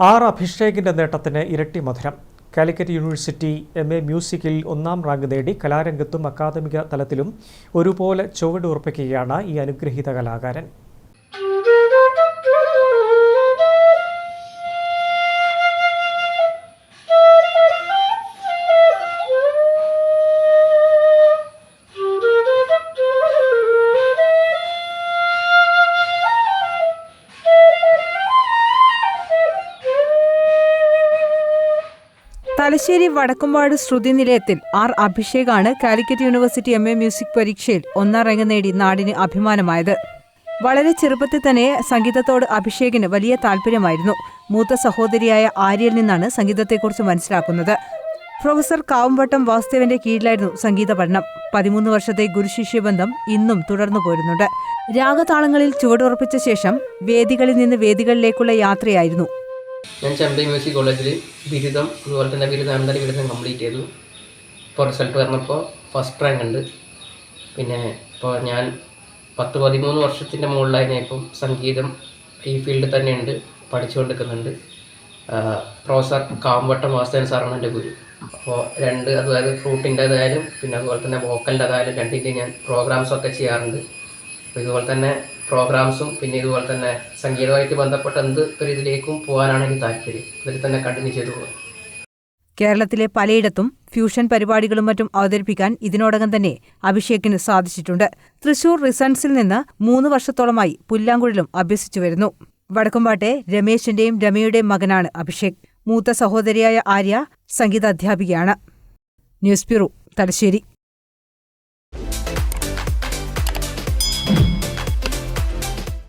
R അഭിഷേകിന്റെ നേട്ടത്തിന് ഇരട്ടി മധുരം. കാലിക്കറ്റ് യൂണിവേഴ്സിറ്റി എം എ മ്യൂസിക്കിൽ ഒന്നാം റാങ്ക് നേടി കലാരംഗത്തും അക്കാദമിക തലത്തിലും ഒരുപോലെ ചുവട് ഉറപ്പിക്കുകയാണ് ഈ അനുഗ്രഹീത കലാകാരൻ. തലശ്ശേരി വടക്കുംപാട് ശ്രുതി നിലയത്തിൽ R അഭിഷേകാണ് Calicut university M A music പരീക്ഷയിൽ ഒന്നാം റാങ്ക് നേടി നാടിന് അഭിമാനമായത്. വളരെ ചെറുപ്പത്തിൽ തന്നെ സംഗീതത്തോട് അഭിഷേകിന് വലിയ താല്പര്യമായിരുന്നു. മൂത്ത സഹോദരിയായ ആര്യയിൽ നിന്നാണ് സംഗീതത്തെക്കുറിച്ച് മനസ്സിലാക്കുന്നത്. പ്രൊഫസർ കാവുംവട്ടം വാസുദേവന്റെ കീഴിലായിരുന്നു സംഗീത പഠനം പതിമൂന്ന് വർഷത്തെ ഗുരുശിഷ്യ ബന്ധം ഇന്നും തുടർന്നു പോരുന്നുണ്ട്. രാഗതാളങ്ങളിൽ ചുവടുറപ്പിച്ച ശേഷം വേദികളിൽ നിന്ന് വേദികളിലേക്കുള്ള യാത്രയായിരുന്നു ഞാൻ ചെമ്പൈ മ്യൂസിക് കോളേജിൽ ബിരുദം അതുപോലെ തന്നെ ബിരുദാനന്തര ബിരുദം കംപ്ലീറ്റ് ചെയ്തു. ഇപ്പോൾ റിസൾട്ട് വന്നപ്പോൾ ഫസ്റ്റ് റാങ്ക് ഉണ്ട്. പിന്നെ ഇപ്പോൾ ഞാൻ പത്ത് പതിമൂന്ന് വർഷത്തിന്റെ മുകളിലായി ഞാൻ ഇപ്പം സംഗീതം ഈ ഫീൽഡിൽ തന്നെയുണ്ട് പഠിച്ചുകൊണ്ടിരിക്കുന്നുണ്ട്. പ്രൊഫസർ കാമ്പട്ടം വാസ്തവൻ സാറാണ് എന്റെ ഗുരു. അപ്പോൾ രണ്ട് അതായത് ഫ്രൂട്ടിന്റേതായാലും പിന്നെ അതുപോലെ തന്നെ വോക്കലിന്റെതായാലും രണ്ടിന്റെയും ഞാൻ പ്രോഗ്രാംസൊക്കെ ചെയ്യാറുണ്ട്. അപ്പോൾ ഇതുപോലെ തന്നെ പ്രോഗ്രാംസും പിന്നെ ഇതുപോലെ തന്നെ സംഗീതമായിട്ട് ബന്ധപ്പെട്ട എന്ത് ഒരു ഇതിലേക്കും പോകാനാണ് എനിക്ക് താല്പര്യം. ഇതിൽ തന്നെ കണ്ടിന്യൂ ചെയ്തു പോകും. കേരളത്തിലെ പലയിടത്തും ഫ്യൂഷൻ പരിപാടികളും മറ്റും അവതരിപ്പിക്കാൻ ഇതിനോടകം തന്നെ അഭിഷേകിന് സാധിച്ചിട്ടുണ്ട്. തൃശൂർ റിസൺസിൽ നിന്ന് മൂന്ന് വർഷത്തോളമായി പുല്ലാങ്കുഴലും അഭ്യസിച്ചു വരുന്നു. വടക്കുംപാട്ടെ രമേശിന്റെയും രമയുടെയും മകനാണ് അഭിഷേക്. മൂത്ത സഹോദരിയായ ആര്യ സംഗീതാധ്യാപികയാണ്. News bureau Thalassery.